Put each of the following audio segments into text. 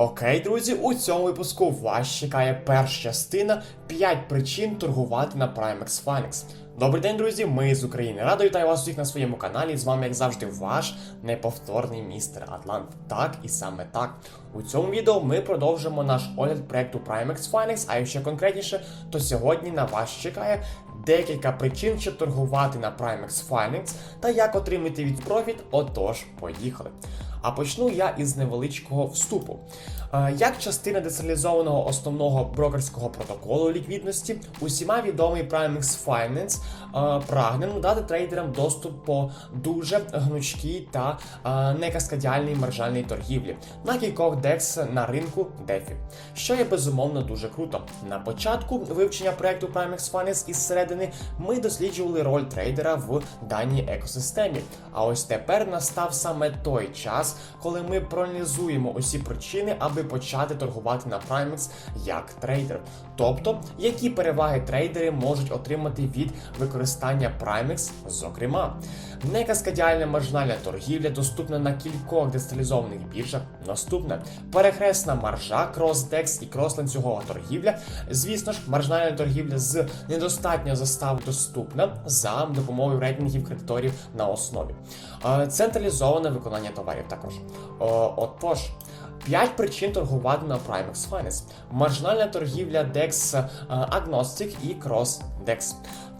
Окей, друзі, у цьому випуску вас чекає перша частина 5 причин торгувати на Primex Finex. Добрий день, друзі! Ми з України. Радо вітаю вас усіх на своєму каналі. З вами, як завжди, ваш неповторний містер Атлант. Так і саме так. У цьому відео ми продовжимо наш огляд проекту Primex Finex, а якщо конкретніше, то сьогодні на вас чекає декілька причин, щоб торгувати на Primex Finex та як отримати від профіт. Отож, поїхали. А почну я із невеличкого вступу. Е, Як частина децентралізованого основного брокерського протоколу ліквідності, усіма відомий Primex Finance е, прагне надати трейдерам доступ по дуже гнучкій та е, некаскадіальній маржальній торгівлі на кількох DEX на ринку DeFi, що є безумовно дуже круто. На початку вивчення проекту Primex Finance із середини ми досліджували роль трейдера в даній екосистемі. А ось тепер настав саме той час, коли ми проаналізуємо усі причини, аби почати торгувати на Primex як трейдер. Тобто, які переваги трейдери можуть отримати від використання Primex, зокрема. Некаскадіальна маржинальна торгівля доступна на кількох децентралізованих біржах. Наступне перехресна маржа, крос-декс і крос-ланцюгова торгівля. Звісно ж, маржинальна торгівля з недостатньо застав доступна за допомогою рейтингів кредиторів на основі. Е, Централізоване виконання товарів також. О, Отож. 5 причин торгувати на Primex Finance. Маржинальна торгівля DEX е, Agnostic і Cross DEX.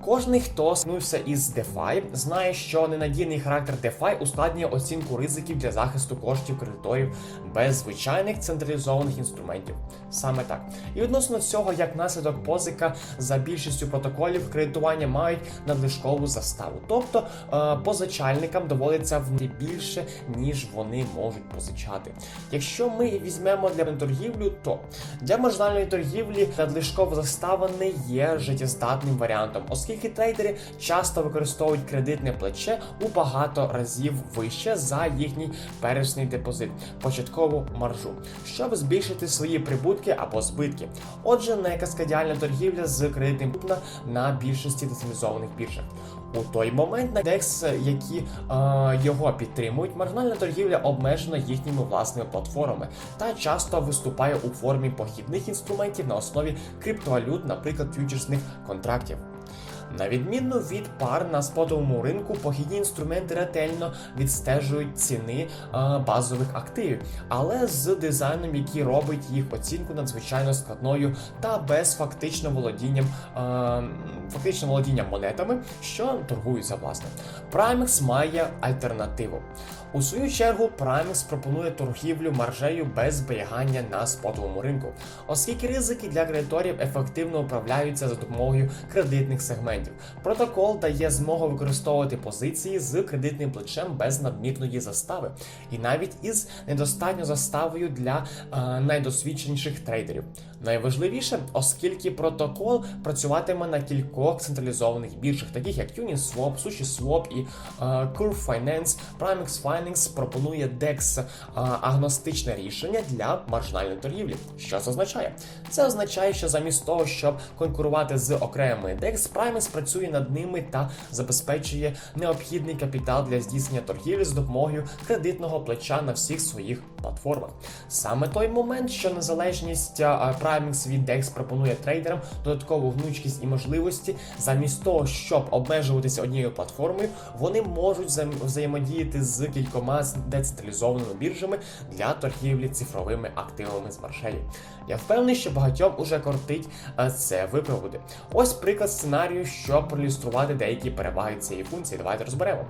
Кожний, хто снувся із DeFi, знає, що ненадійний характер DeFi ускладнює оцінку ризиків для захисту коштів кредиторів без звичайних централізованих інструментів. Саме так. І відносно цього, як наслідок позика за більшістю протоколів кредитування мають надлишкову заставу. Тобто е, позичальникам доводиться внести більше, ніж вони можуть позичати. Якщо ми візьмемо для торгівлю, то для маржинальної торгівлі надлишкова застава не є життєздатним варіантом, оскільки трейдери часто використовують кредитне плече у багато разів вище за їхній пересний депозит, початкову маржу, щоб збільшити свої прибутки або збитки. Отже, некаскадіальна торгівля з кредитним на більшості децентралізованих біржах. У той момент на DEX, які е, його підтримують, маржинальна торгівля обмежена їхніми власними платформами та часто виступає у формі похідних інструментів на основі криптовалют, наприклад, фьючерсних контрактів. На відміну від пар на спотовому ринку, похідні інструменти ретельно відстежують ціни е, базових активів, але з дизайном, який робить їх оцінку надзвичайно складною та без фактично володінням е, фактично володінням монетами, що торгуються власне. Primex має альтернативу. У свою чергу Primex пропонує торгівлю маржею без зберігання на спотовому ринку, оскільки ризики для кредиторів ефективно управляються за допомогою кредитних сегментів. Протокол дає змогу використовувати позиції з кредитним плечем без надмірної застави, і навіть із недостатньо заставою для е, найдосвідченіших трейдерів. Найважливіше, оскільки протокол працюватиме на кількох централізованих біржах, таких як Uniswap, SushiSwap і е, Curve Finance, Primex Finance пропонує DEX е, агностичне рішення для маржинальної торгівлі. Що це означає? Це означає, що замість того, щоб конкурувати з окремими DEX, Primex працює над ними та забезпечує необхідний капітал для здійснення торгівлі з допомогою кредитного плеча на всіх своїх платформах. Саме той момент, що незалежність а, Primex від DEX пропонує трейдерам додаткову гнучкість і можливості, замість того, щоб обмежуватися однією платформою, вони можуть взаєм- взаємодіяти з кількома децентралізованими біржами для торгівлі цифровими активами з маршелі. Я впевнений, що багатьом уже кортить це випробувати. Ось приклад сценарію, щоб проілюструвати деякі переваги цієї функції. Давайте розберемо.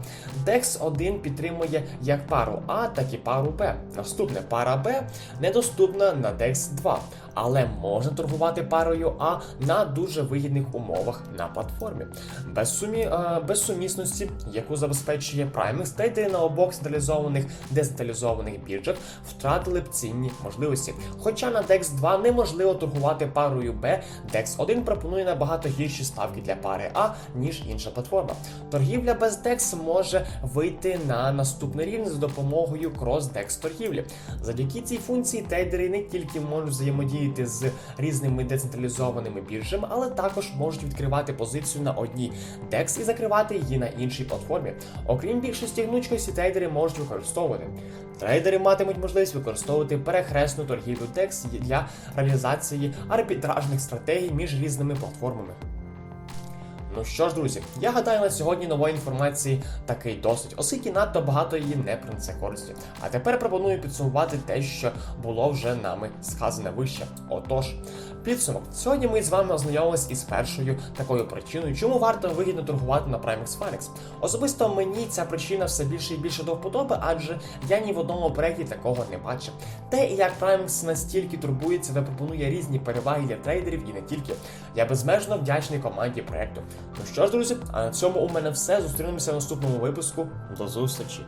DEX 1 підтримує як пару А, так і пару Б. Наступне пара Б недоступна на DEX 2, але можна торгувати парою А на дуже вигідних умовах на платформі. Без, сумі, е, без сумісності, яку забезпечує Primex, трейдери на обох централізованих децентралізованих біржах втратили б цінні можливості. Хоча на DEX 2 неможливо торгувати парою Б, DEX 1 пропонує набагато гірші ставки для пари А, ніж інша платформа. Торгівля без DEX може вийти на наступний рівень за допомогою крос-DEX торгівлі. Завдяки цій функції трейдери не тільки можуть взаємодіяти взаємодіяти з різними децентралізованими біржами, але також можуть відкривати позицію на одній DEX і закривати її на іншій платформі. Окрім більшості гнучкості, трейдери можуть використовувати. Трейдери матимуть можливість використовувати перехресну торгівлю DEX для реалізації арбітражних стратегій між різними платформами. Ну що ж, друзі, я гадаю, на сьогодні нової інформації такий досить, оскільки надто багато її не принесе користі. А тепер пропоную підсумувати те, що було вже нами сказане вище. Отож, підсумок. Сьогодні ми з вами ознайомились із першою такою причиною, чому варто вигідно торгувати на Primex Finex. Особисто мені ця причина все більше і більше до вподоби, адже я ні в одному проєкті такого не бачив. Те, як Primex настільки турбується та пропонує різні переваги для трейдерів і не тільки. Я безмежно вдячний команді проекту. Ну що ж, друзі, а на цьому у мене все. Зустрінемося в наступному випуску. До зустрічі!